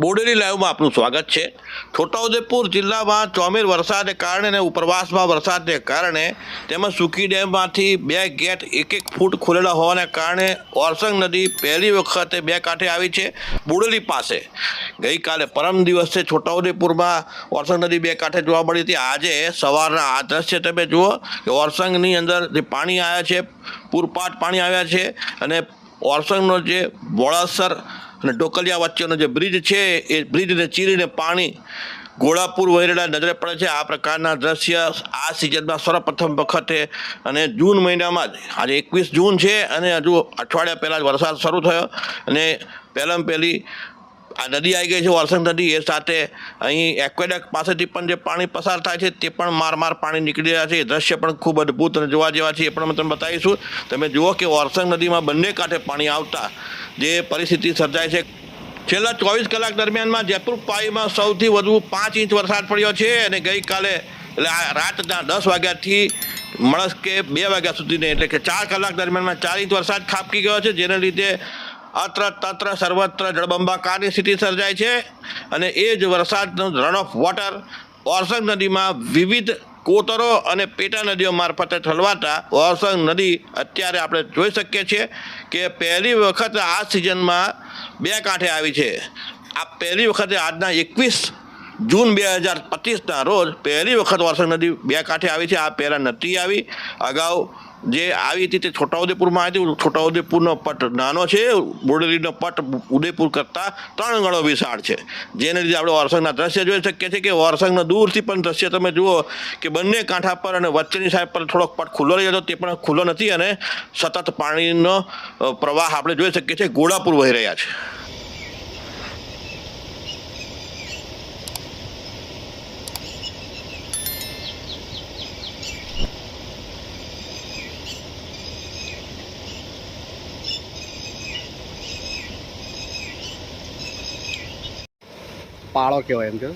બોડેલી લાઈવમાં આપનું સ્વાગત છે. છોટાઉદેપુર જિલ્લામાં ચોમેર વરસાદને કારણે અને ઉપરવાસમાં વરસાદને કારણે તેમજ સુકી ડેમમાંથી બે ગેટ એક એક ફૂટ ખુલેલા હોવાને કારણે ઓરસંગ નદી પહેલી વખતે બે કાંઠે આવી છે બોડેલી પાસે. ગઈકાલે પરમ દિવસે છોટાઉદેપુરમાં ઓરસંગ નદી બે કાંઠે જોવા મળી હતી. આજે સવારના આ દ્રશ્ય તમે જુઓ કે ઓરસંગની અંદર જે પાણી આવ્યા છે, પૂરપાટ પાણી આવ્યા છે અને ઓરસંગનો જે બોળાસર અને ડોકલિયા વચ્ચેનો જે બ્રિજ છે, એ બ્રિજને ચીરીને પાણી ગોળાપુર વહેરેલા નજરે પડે છે. આ પ્રકારના દ્રશ્ય આ સિઝનમાં સર્વપ્રથમ વખતે અને જૂન મહિનામાં જ, આજે એકવીસ જૂન છે અને હજુ અઠવાડિયા પહેલાં જ વરસાદ શરૂ થયો અને પહેલાં પહેલી આ નદી આવી ગઈ છે, વરસંગ નદી. એ સાથે અહીં એક્વેડક પાસેથી પણ જે પાણી પસાર થાય છે, તે પણ માર માર પાણી નીકળી રહ્યા છે. એ દ્રશ્ય પણ ખૂબ અદ્ભુત અને જોવા જેવા છે, એ પણ અમે તમને બતાવીશું. તમે જુઓ કે વરસંગ નદીમાં બંને કાંઠે પાણી આવતા જે પરિસ્થિતિ સર્જાય છે. છેલ્લા ચોવીસ કલાક દરમિયાનમાં જયપુર પાઈમાં સૌથી વધુ પાંચ ઇંચ વરસાદ પડ્યો છે અને ગઈકાલે એટલે રાતના દસ વાગ્યાથી મળસ કે બે વાગ્યા સુધીને એટલે કે ચાર કલાક દરમિયાનમાં ચાર ઇંચ વરસાદ ખાબકી ગયો છે, જેને લીધે અત્ર તત્ર સર્વત્ર જળબંબાકારની સ્થિતિ સર્જાય છે. અને એ જ વરસાદનો રન ઓફ વોટર ઓરસંગ નદીમાં વિવિધ કોતરો અને પેટા નદીઓ મારફતે ઠલવાતા ઓરસંગ નદી અત્યારે આપણે જોઈ શકીએ છીએ કે પહેલી વખત આ સિઝનમાં બે કાંઠે આવી છે. આ પહેલી વખતે આજના એકવીસ જૂન બે હજાર પચીસના રોજ પહેલી વખત વરસાદ નદી બે કાંઠે આવી છે. આ પહેલાં નથી આવી. અગાઉ જે આવી હતી તે છોટાઉદેપુરમાં આવી હતી. છોટાઉદેપુરનો પટ નાનો છે. બોડેલીનો પટ ઉદયપુર કરતાં ત્રણ ગણો વિશાળ છે. જેને લીધે આપણે વરસંગના દ્રશ્ય જોઈ શકીએ છીએ કે વરસંગના દૂરથી પણ દ્રશ્ય તમે જુઓ કે બંને કાંઠા પર અને વચ્ચેની સાઈડ પર થોડોક પટ ખુલ્લો રહી જતો. તે પણ ખુલ્લો નથી અને સતત પાણીનો પ્રવાહ આપણે જોઈ શકીએ છીએ. ગોળાપુર વહી રહ્યા છે. પાળો કહેવાય એમ કે.